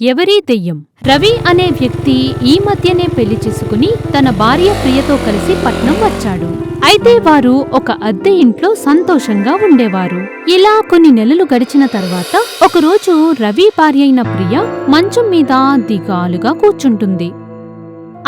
Every దెయ్యం. రవి అనే వ్యక్తి ఈ మధ్యనే పెళ్ళి చేసుకుని తన భార్య ప్రియతో కలిసి పట్నం వచ్చాడు. అయితే వారు ఒక అద్దె ఇంట్లో సంతోషంగా ఉండేవారు. ఇలా కొన్ని నెలలు గడిచిన తర్వాత ఒకరోజు రవి భార్య అయిన ప్రియ మంచం మీద దిగాలుగా కూర్చుంటుంది.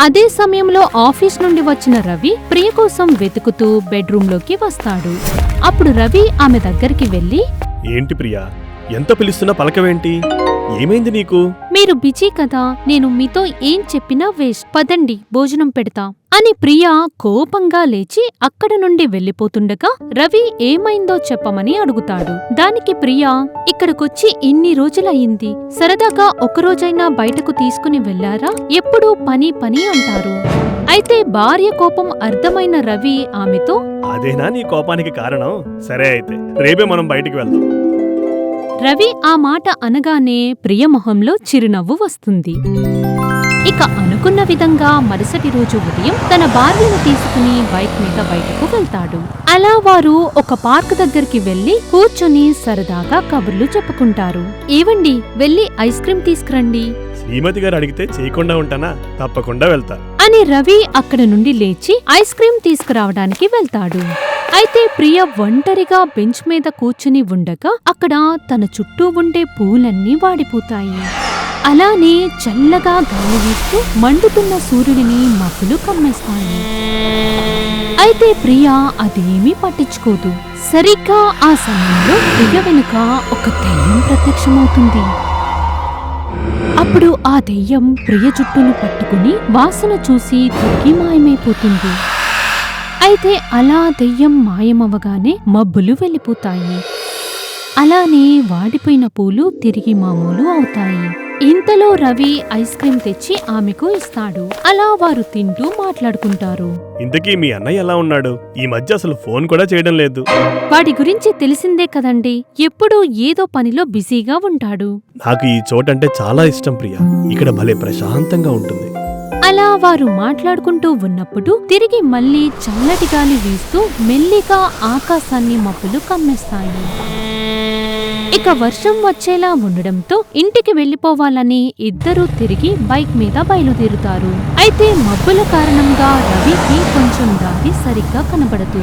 అదే సమయంలో ఆఫీస్ నుండి వచ్చిన రవి ప్రియ కోసం వెతుకుతూ బెడ్రూంలోకి వస్తాడు. అప్పుడు రవి ఆమె దగ్గరికి వెళ్ళి ఏంటి ప్రియా? ఎంత పిలుస్తున్నా పలకవేంటి? ఏమైంది నీకు? మీరు బిజీ కదా నేను మీతో ఏం చెప్పినా వేస్ట్. పదండి భోజనం పెడతా. అని ప్రియా కోపంగా లేచి అక్కడ నుండి వెళ్ళిపోతుండగా రవి ఏమైందో చెప్పమని అడుగుతాడు. దానికి ప్రియా ఇక్కడికొచ్చి ఇన్ని రోజులయ్యింది. సరదాగా ఒకరోజైనా బయటకు తీసుకుని వెళ్ళారా ఎప్పుడూ పని పని అంటారు. అయితే భార్య కోపం అర్థమైన రవి ఆమెతో అదేనా నీ కోపానికి కారణం? సరే అయితే రేపే మనం బయటికి వెళ్దాం. రవి ఆ మాట అనగానే ప్రియ మొహంలో చిరునవ్వు వస్తుంది. ఇక అనుకున్న విధంగా మరుసటి రోజు ఉదయం తన భార్యను తీసుకుని బైక్ మీద బయటకు వెళ్తాడు. అలా వారు ఒక పార్క్ దగ్గరికి వెళ్ళి కూర్చొని సరదాగా కబుర్లు చెప్పుకుంటారు. ఏవండి వెళ్ళి ఐస్ క్రీం తీసుకురండి. శ్రీమతి గారు అడిగితే చేయకుండా ఉంటానా? తప్పకుండా వెళ్తా. అని రవి అక్కడ నుండి లేచి ఐస్ క్రీం తీసుకురావడానికి వెళ్తాడు. అయితే ప్రియ ఒంటరిగా బెంచ్ మీద కూర్చుని ఉండగా అక్కడ తన చుట్టూ ఉండే పూలన్నీ వాడిపోతాయి. అలానే చల్లగా గాలి వీస్తూ మండుతున్న సూర్యుడిని మబ్బులు కమ్మేస్తాయి. అయితే ప్రియ అదేమీ పట్టించుకోదు. సరిగ్గా ఆ సమయంలో ప్రియ వెనుక ఒక దెయ్యం ప్రత్యక్షమవుతుంది. అప్పుడు ఆ దెయ్యం ప్రియ జుట్టును పట్టుకుని వాసన చూసి తగ్గి మాయమైపోతుంది. అయితే అలా దెయ్యం మాయమవగానే మబ్బులు వెళ్ళిపోతాయి. అలానే వాడిపోయిన పూలు తిరిగి మామూలు అవుతాయి. ఇంతలో రవి ఐస్ క్రీం తెచ్చి ఆమెకు ఇస్తాడు. అలా వారు తింటూ మాట్లాడుకుంటారు. ఇంతకీ మీ అన్నయ్య ఎలా ఉన్నాడు? ఈ మధ్య అసలు ఫోన్ కూడా చేయడం లేదు. వాడి గురించి తెలిసిందే కదండి. ఎప్పుడూ ఏదో పనిలో బిజీగా ఉంటాడు. నాకు ఈ చోటంటే చాలా ఇష్టం ప్రియా. ఇక్కడ భలే ప్రశాంతంగా ఉంటుంది. అలా వారు మాట్లాడుకుంటూ ఉన్నప్పుడు తిరిగి మళ్ళీ చల్లటి గాలి వీస్తూ మెల్లిగా ఆకాశాన్ని మబ్బులు కమ్మేస్తాయి. ఇక వర్షం వచ్చేలా ఉండడంతో ఇంటికి వెళ్ళిపోవాలని ఇద్దరూ తిరిగి బైక్ మీద బయలుదేరుతారు. అయితే మబ్బుల కారణంగా రవికి కొంచెం దారి సరిగ్గా కనబడదు.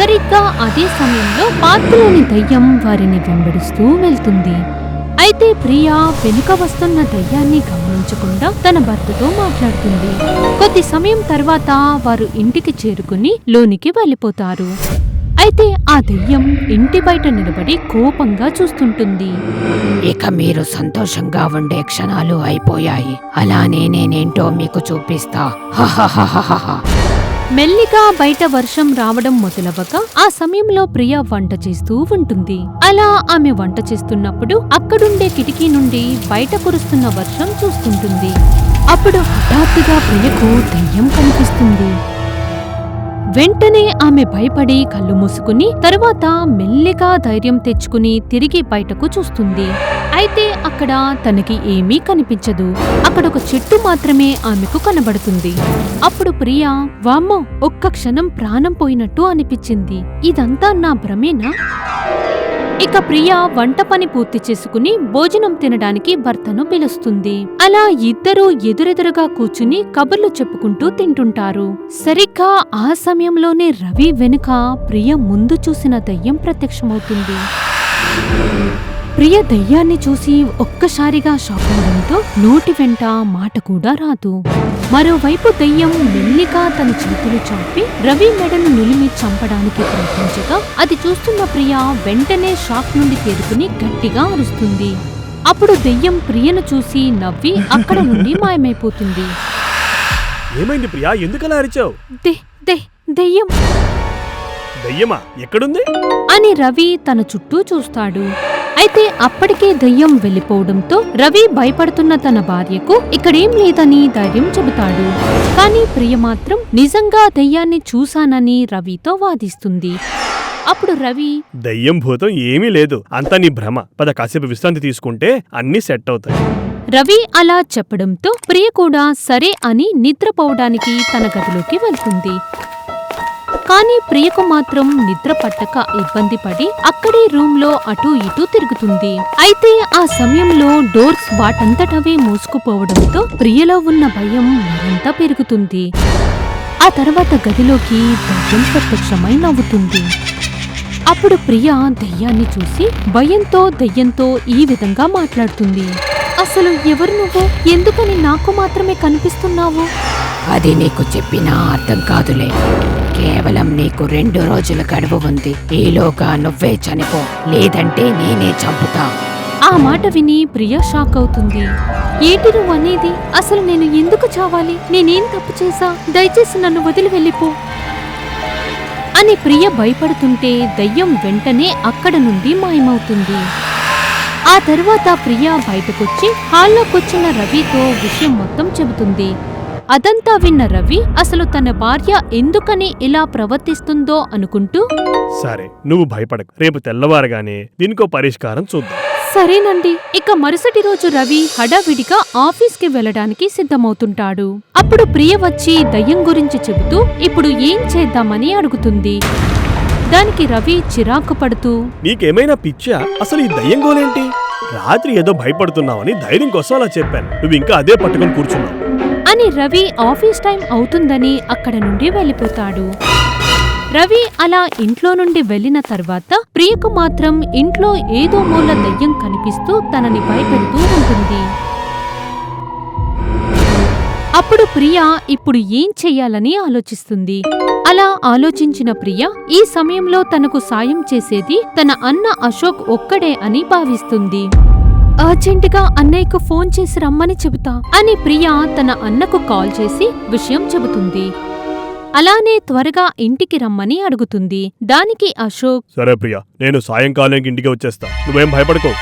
సరిగ్గా అదే సమయంలో పార్కులోని దయ్యం వారిని వెంబడిస్తూ వెళ్తుంది. అయితే ప్రియా వెనుక వస్తున్న దయ్యాన్ని గమనించకుండా తన భర్తతో మాట్లాడుతుంది. కొద్ది సమయం తర్వాత వారు ఇంటికి చేరుకుని లోనికి వెళ్ళిపోతారు. అయితే ఆ దెయ్యం ఇంటి బయట నిలబడి కోపంగా చూస్తుంటుంది. ఇక మీరు సంతోషంగా ఉండే క్షణాలు అయిపోయాయి. అలానే నేనేంటో మీకు చూపిస్తా. హహహహహహ. మెల్లిగా బయట వర్షం రావడం మొదలవ్వగా ఆ సమయంలో ప్రియ వంట చేస్తూ ఉంటుంది. అలా ఆమె వంట చేస్తున్నప్పుడు అక్కడుండే కిటికీ నుండి బయట కురుస్తున్న వర్షం చూస్తుంటుంది. అప్పుడు హఠాత్తుగా ప్రియకు దెయ్యం కనిపిస్తుంది. వెంటనే ఆమె భయపడి కళ్ళు మూసుకుని తరువాత మెల్లిగా ధైర్యం తెచ్చుకుని తిరిగి బయటకు చూస్తుంది. అయితే అక్కడ తనకి ఏమీ కనిపించదు. అక్కడ ఒక చెట్టు మాత్రమే ఆమెకు కనబడుతుంది. అప్పుడు ప్రియా వామ్మో ఒక్క క్షణం ప్రాణం పోయినట్టు అనిపించింది. ఇదంతా నా భ్రమేనా? ఇక ప్రియా వంట పని పూర్తి చేసుకుని భోజనం తినడానికి భర్తను పిలుస్తుంది. అలా ఇద్దరూ ఎదురెదురుగా కూర్చుని కబుర్లు చెప్పుకుంటూ తింటుంటారు. సరిగ్గా ఆ సమయంలోనే రవి వెనుక ప్రియ ముందు చూసిన దయ్యం ప్రత్యక్షమవుతుంది. ప్రియ దయ్యాన్ని చూసి ఒక్కసారిగా షాక్ అవడంతో నోటి వెంట మాట కూడా రాదు. మరోవైపు దయ్యం మెల్లిగా తన చేతులు చాపి రవి మెడను నులిమి చంపడానికి ప్రయత్నించగా అది చూస్తున్న ప్రియ వెంటనే షాక్ నుండి తేరుకుని గట్టిగా అరుస్తుంది. అప్పుడు దెయ్యం ప్రియను చూసి నవ్వి అక్కడ నుండి మాయమైపోతుంది. ఏమైంది ప్రియా? ఎందుకలా అరిచావు? దెయ్యం. దయ్యమా? ఎక్కడుంది? అని రవి తన చుట్టూ చూస్తాడు. అయితే అప్పటికే దయ్యం వెళ్ళిపోవడంతో రవి భయపడుతున్న తన భార్యకు ఇక్కడేం లేదని ధైర్యం చెబుతాడు. కానీ ప్రియ మాత్రం నిజంగా దయ్యాన్ని చూశానని రవితో వాదిస్తుంది. అప్పుడు రవి దయ్యం భూతం ఏమీ లేదు. అంతా నీ భ్రమ. పద కాసేపు విశ్రాంతి తీసుకుంటే అన్నీ సెట్ అవుతాయి. రవి అలా చెప్పడంతో ప్రియ కూడా సరే అని నిద్రపోవడానికి తన గదిలోకి వెళ్తుంది. కానీ ప్రియకు మాత్రం నిద్ర పట్టక ఇబ్బంది పడి అక్కడే రూమ్లో అటూ ఇటూ తిరుగుతుంది. అయితే ఆ సమయంలో డోర్స్ వాటంతటవే మూసుకుపోవడంతో ప్రియలో ఉన్న భయం మరింత పెరుగుతుంది. ఆ తర్వాత గదిలోకి దయ్యం ప్రత్యక్షమై నవ్వుతుంది. అప్పుడు ప్రియ దయ్యాన్ని చూసి భయంతో దెయ్యంతో ఈ విధంగా మాట్లాడుతుంది. అసలు ఎవరు నువ్వు? ఎందుకని నాకు మాత్రమే కనిపిస్తున్నావు? అది నీకు చెప్పినా అర్థం కాదులే. కేవలం నీకు రెండు రోజుల గడువు ఉంది. ఈలోగా నువ్వే చనిపో. లేదంటే నేనే చంపుతా. ఆ మాట విని ప్రియ షాక్ అవుతుంది. ఏంటి నువ్వు అనేది? అసలు నేను ఎందుకు చావాలి? నేనేం తప్పు చేశా? దయచేసి నన్ను వదిలి వెళ్ళిపో. అని ప్రియ భయపడుతుంటే దయ్యం వెంటనే అక్కడ నుండి మాయమవుతుంది. ఆ తర్వాత ప్రియ బయటకొచ్చి హాల్లోకొచ్చిన రవితో విషయం మొత్తం చెబుతుంది. అదంతా విన్న రవి అసలు తన భార్య ఎందుకని ఇలా ప్రవర్తిస్తుందో అనుకుంటూ సరే నువ్వు భయపడకు. రేపు తెల్లవారగానే దీనికో పరిష్కారం చూద్దాం. సరేనండి. ఇక మరుసటి రోజు రవి హడావిడిగా ఆఫీస్కి వెళ్ళడానికి సిద్ధమవుతుంటాడు. అప్పుడు ప్రియ వచ్చి దయ్యం గురించి చెబుతూ ఇప్పుడు ఏం చేద్దామని అడుగుతుంది? దానికి రవి చిరాకు పడుతూ నీకేమైనా పిచ్చా? అసలు ఈ దయ్యం గోలేంటి? రాత్రి ఏదో భయపడుతున్నావని ధైర్యం కోసం అలా చెప్పాను. నువ్వు ఇంకా అదే పట్టుకొని కూర్చున్నావు. కానీ రవి ఆఫీస్ టైం అవుతుందని అక్కడ నుండి వెళ్ళిపోతాడు. రవి అలా ఇంట్లో నుండి వెళ్ళిన తర్వాత ప్రియకు మాత్రం ఇంట్లో ఏదో మూల దయ్యం కనిపిస్తూ తనని భయపెడుతూ ఉంటుంది. అప్పుడు ప్రియ ఇప్పుడు ఏం చెయ్యాలని ఆలోచిస్తుంది? అలా ఆలోచించిన ప్రియ ఈ సమయంలో తనకు సాయం చేసేది తన అన్న అశోక్ ఒక్కడే అని భావిస్తుంది. అర్జెంటుగా అన్నయ్యకు ఫోన్ చేసి రమ్మని చెబుతా అని ప్రియ తన అన్నకు కాల్ చేసి విషయం చెబుతుంది. అలానే త్వరగా ఇంటికి రమ్మని అడుగుతుంది. దానికి అశోక్ సరే ప్రియా నేను సాయంకాలానికి ఇంటికి వచ్చేస్తా. నువ్వేం భయపడకో.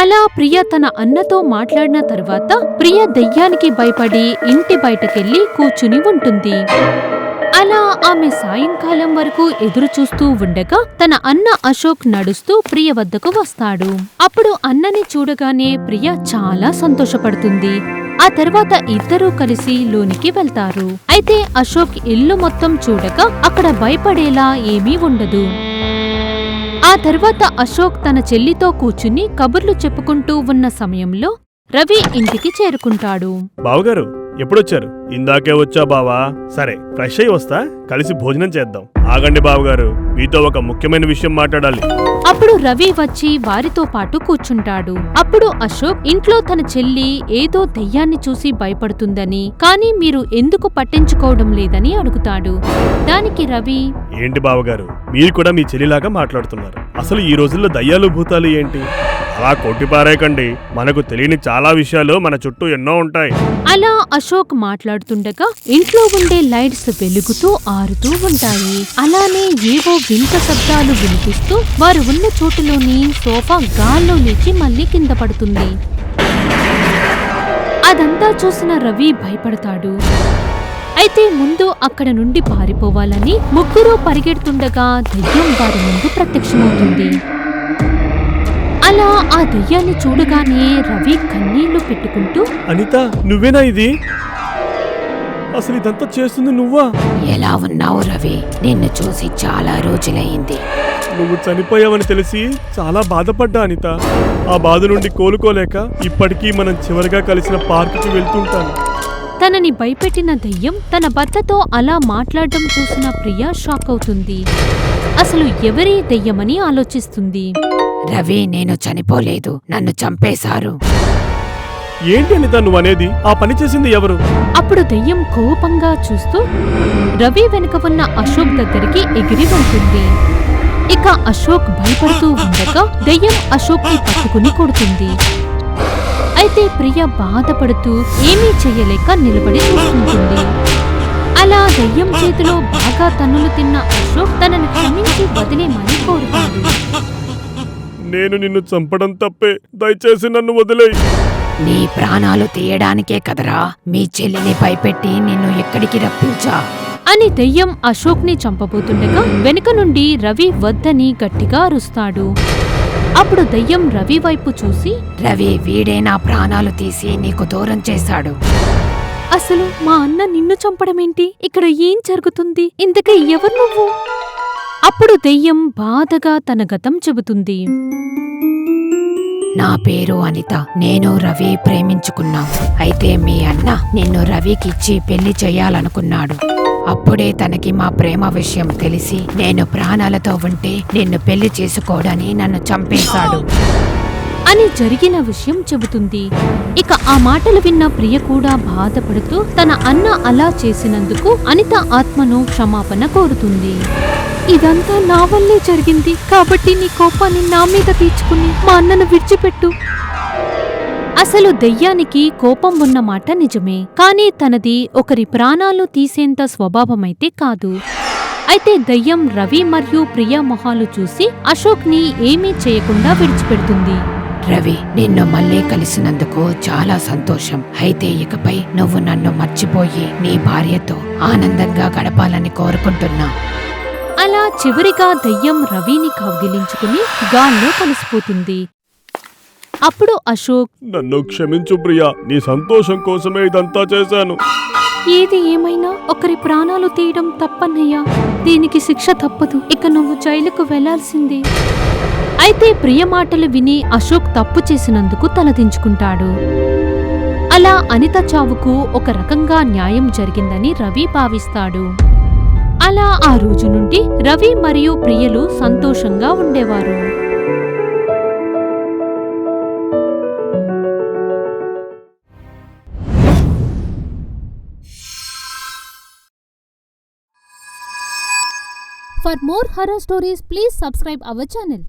అలా ప్రియ తన అన్నతో మాట్లాడిన తర్వాత ప్రియ దెయ్యానికి భయపడి ఇంటి బయటకెళ్ళి కూర్చుని ఉంటుంది. అలా ఆమె సాయంకాలం వరకు ఎదురు చూస్తూ ఉండగా తన అన్న అశోక్ నడుస్తూ ప్రియ వద్దకు వస్తాడు. అప్పుడు అన్నని చూడగానే ప్రియ చాలా సంతోషపడుతుంది. ఆ తర్వాత ఇద్దరూ కలిసి లోనికి వెళ్తారు. అయితే అశోక్ ఇల్లు మొత్తం చూడగా అక్కడ భయపడేలా ఏమీ ఉండదు. ఆ తర్వాత అశోక్ తన చెల్లితో కూర్చుని కబుర్లు చెప్పుకుంటూ ఉన్న సమయంలో రవి ఇంటికి చేరుకుంటాడు. బావగారు ఎప్పుడొచ్చారు? ఇందాకే వచ్చా బావా. సరే ఫ్రెష్ అయ్యి వస్తా. కలిసి భోజనం చేద్దాం. ఆగండి బావగారు మీతో ఒక ముఖ్యమైన విషయం మాట్లాడాలి. అప్పుడు రవి వచ్చి వారితో పాటు కూర్చుంటాడు. అప్పుడు అశోక్ ఇంట్లో తన చెల్లి ఏదో దెయ్యాన్ని చూసి భయపడుతుందని కానీ మీరు ఎందుకు పట్టించుకోవడం లేదని అడుగుతాడు. దానికి రవి ఏంటి బావగారు మీరు కూడా మీ చెల్లిలాగా మాట్లాడుతున్నారు. అసలు ఈ రోజుల్లో దయ్యాలు భూతాలు ఏంటి? అలా కొట్టిపారేకండి మనకు తెలియని చాలా విషయాలు మన చుట్టూ ఎన్నో ఉంటాయి. అలా అశోక్ మాట్లాడుతుండగా ఇంట్లో ఉండే లైట్స్ వెలుగుతూ పారుతూ ఉంటాయి. అలానే ఏవో వింత శబ్దాలు వినిపిస్తూ వారు ఉన్న చోటులోని సోఫా గాల్లో లేచి మళ్ళీ కింద పడుతుంది. అదంతా చూసిన రవి భయపడతాడు. అయితే ముందు అక్కడ నుండి పారిపోవాలని ముగ్గురు పరిగెడుతుండగా దెయ్యం వారి ముందు ప్రత్యక్షమవుతుంది. అలా ఆ దెయ్యాన్ని చూడగానే రవి కన్నీళ్ళు పెట్టుకుంటూ అనిత నువ్వేనా ఇది? అసలు ఇదంతా చేస్తుంది నువ్వా? ఎలా ఉన్నావు రవి? నిన్ను చూసి చాలా రోజులైంది. నువ్వు చనిపోయావని తెలిసి చాలా బాధపడ్డా అనిత. ఆ బాధ నుండి కోలుకోలేక ఇప్పటికీ మనం చివరిగా కలిసిన పార్కుకి వెళ్తుంటాను తనని భయపెట్టిన దెయ్యం తన భర్తతో అలా మాట్లాడడం చూసిన ప్రియ షాక్ అవుతుంది. అసలు ఎవరి దెయ్యమని ఆలోచిస్తుంది? రవి నేను చనిపోలేదు. నన్ను చంపేశారు. ఏంటి అనిత నువ్వు అనేది? ఆ పని చేసింది ఎవరు? అప్పుడు దెయ్యం కోపంగా చూస్తూ రవి వెనుక ఉన్న అశోక్ దగ్గరికి ఎగిరి వెళ్తుంది. ఇక అశోక్ భయపడుతూ ఉండగా దెయ్యం అశోక్ని పట్టుకుని కొడుతుంది. అయితే ప్రియ బాధపడుతూ ఏమీ చెయ్యలేక నిలబడి చూస్తుంటుంది. అలా దెయ్యం చేతిలో బాగా తన్నులు తిన్న అశోక్ తనను క్షమించి వదిలేమని కోరుతాడు. నేను నిన్ను చంపడం తప్పే. దయచేసి నన్ను వదిలేయి. నీ ప్రాణాలు తీయడానికే కదరా. మీ చెల్లిని భయపెట్టి నిన్ను ఎక్కడికి రప్పించా? అని దెయ్యం అశోక్ని చంపబోతుండగా వెనుక నుండి రవి వద్దని గట్టిగా అరుస్తాడు. అప్పుడు దెయ్యం రవి వైపు చూసి రవి వీడే నా ప్రాణాలు తీసి నీకు దూరం చేశాడు. అసలు మా అన్న నిన్ను చంపడమేంటి? ఇక్కడ ఏం జరుగుతుంది? ఇంతకీ ఎవరు నువ్వు? అప్పుడు దెయ్యం బాధగా తన గతం చెబుతుంది. నా పేరు అనిత. నేను రవి ప్రేమించుకున్నాం. అయితే మీ అన్న నిన్ను రవికిచ్చి పెళ్ళి చేయాలనుకున్నాడు. అప్పుడే తనకి మా ప్రేమ విషయం తెలిసి నేను ప్రాణాలతో ఉంటే నిన్ను పెళ్ళి చేసుకోడని నన్ను చంపేశాడు. అని జరిగిన విషయం చెబుతుంది. ఇక ఆ మాటలు విన్న ప్రియ కూడా బాధపడుతూ తన అన్న అలా చేసినందుకు అనిత ఆత్మను క్షమాపణ కోరుతుంది. ఇదంతా నా వల్లే జరిగింది కాబట్టి నీ కోపాన్ని నా మీద తీర్చుకుని మా అన్నను విడిచిపెట్టు. అసలు దెయ్యానికి కోపం ఉన్న మాట నిజమే కానీ తనది ఒకరి ప్రాణాలు తీసేంత స్వభావమైతే కాదు. అయితే దయ్యం రవి మరియు ప్రియా మొహాలు చూసి అశోక్ని ఏమీ చేయకుండా విడిచిపెడుతుంది. రవి నిన్ను మళ్ళీ కలిసినందుకు చాలా సంతోషం. అయితే ఇకపై నువ్వు నన్ను మర్చిపోయి నీ భార్యతో ఆనందంగా గడపాలని కోరుకుంటున్నా. అలా చివరిగా దయ్యం రవిని కౌగిలించుకుని గాల్లో కలిసిపోతుంది. అప్పుడు అశోక్ నన్ను క్షమించు ప్రియా నీ సంతోషం కోసమే ఇదంతా చేశాను. ఏది ఏమైనా ఒకరి ప్రాణాలు తీయడం తప్పన్నయ్యా దీనికి శిక్ష తప్పదు. ఇక నువ్వు జైలుకు వెళ్ళాల్సిందే. అయితే ప్రియ మాటలు విని అశోక్ తప్పు చేసినందుకు తలదించుకుంటాడు. అలా అనిత చావుకు ఒక రకంగా న్యాయం జరిగిందని రవి భావిస్తాడు. అలా ఆ రోజు నుండి రవి మరియు ప్రియలు సంతోషంగా ఉండేవారు for more horror stories please subscribe our channel